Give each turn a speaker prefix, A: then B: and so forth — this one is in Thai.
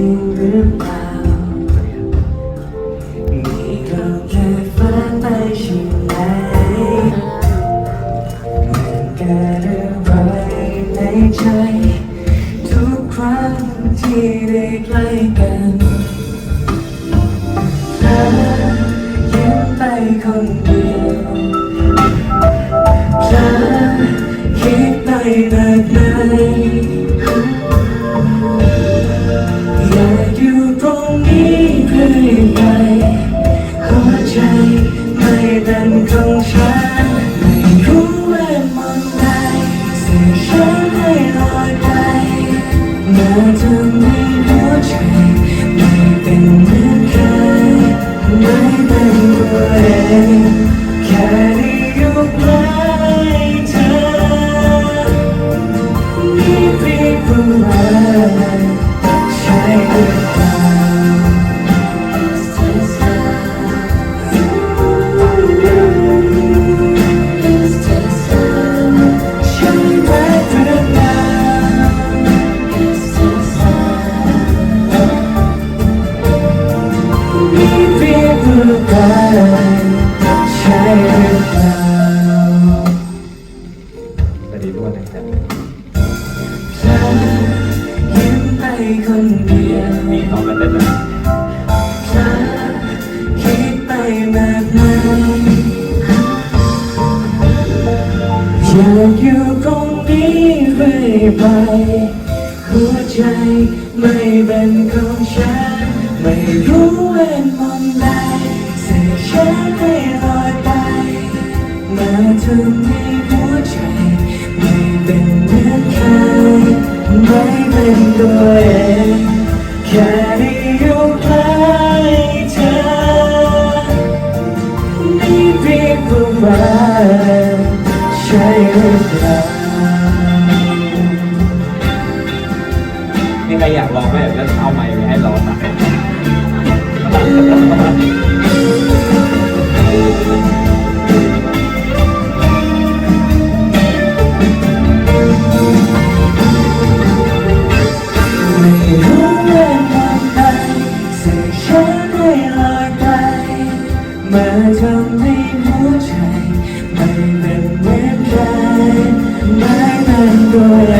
A: มีเราแค่ฝันไปใช่ไหมมันเกิดอไรในใจ ทุกครั้งที่ได้ใกล้กัน เรื่ ยิ้มไปคนเดียว
B: มีน้องกันเต้นนะ
A: เธอคิดไปแบบไหนอยากอยู่ตรงนี้เรื่อยไป หัวใจไม่เป็นของฉัน ไม่รู้เวทมนต์ใดเสกฉันให้ลอยไปเมื่อเธอ ตัวเองแค่ได้อยู่ใกล้เธอมีเพียงผู้รักใช่หรือเปล่า
B: มีใครอยากลองไหมเดี๋ยวจะเอาไมค์ไปให้ร้องนะ
A: มาทำให้หัวใจ ไม่เป็นเหมือนใครไม่เป็นตัว